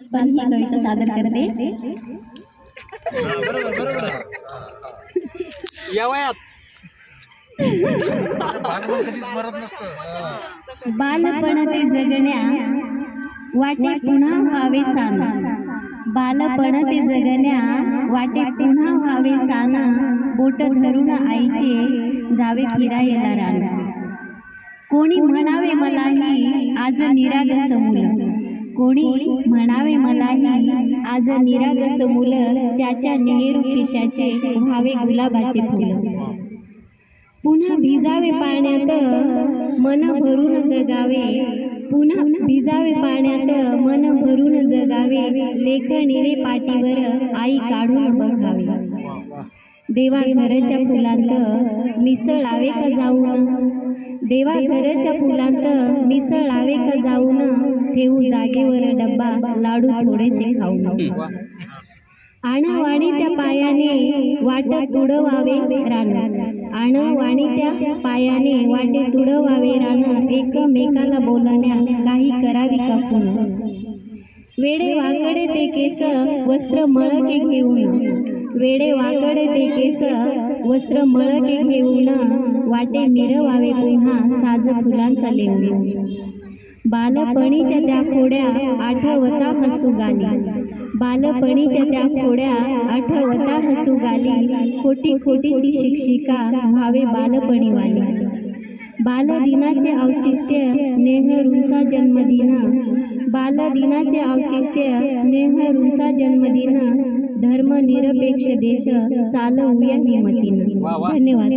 पण ही कविता सादर करते. बरोबर बरोबर आहे. या वयात. भांडवल कधीच मरत नसतं. बालपण ते जगण्या वाटे पुन्हा व्हावे सान. बालपण ते जगण्या वाटे पुन्हा व्हावे सान. बोट धरून आईचे जावे फिरायला रान कोणी म्हणावे मलाही आज निरागस मुल. कोणी म्हणावे मलाही आज निरागस मुल ज्याच्या नेहरू खिशाचे व्हावे गुलाबाचे फुल. पुन्हा भिजावे पाण्यात मन भरून जगावे. पुन्हा भिजावे पाण्यात मन भरून जगावे. लेखणीने पाठीवर आई काढून बघावे. देवा घरच्या फुलांत मिसळावे का जाऊन? देवा घरच्या फुलांत मिसळावे का जाऊन? ठेवू जागेवर डब्बा लाडू थोडेसे खाऊन. आणवाणी त्या पायाने वाट तुडवावे रान. आणवाणी त्या पायाने वाटे तुडवावे रान. एकमेकाला बोलण्या काही करावी का पुन्हा वेडे वाकडे ते केस वस्त्र मळके घेऊन. वेडे वाकडे ते केस वस्त्र मळके घेऊन. वाटे मिरवावे पुन्हा साज फुलांचा लेऊन बालपणीच्या त्या खोड्या आठवता हसू गाली. बालपणीच्या त्या खोड्या आठवता हसू गाली. खोटी खोटी ती शिक्षिका व्हावे बालपणीवाली. बालदिनाचे औचित्य नेहरूंचा जन्मदिन. बालदिनाचे औचित्य नेहरूंचा जन्मदिन धर्मनिरपेक्ष देश चालवूया हिमतीनं. धन्यवाद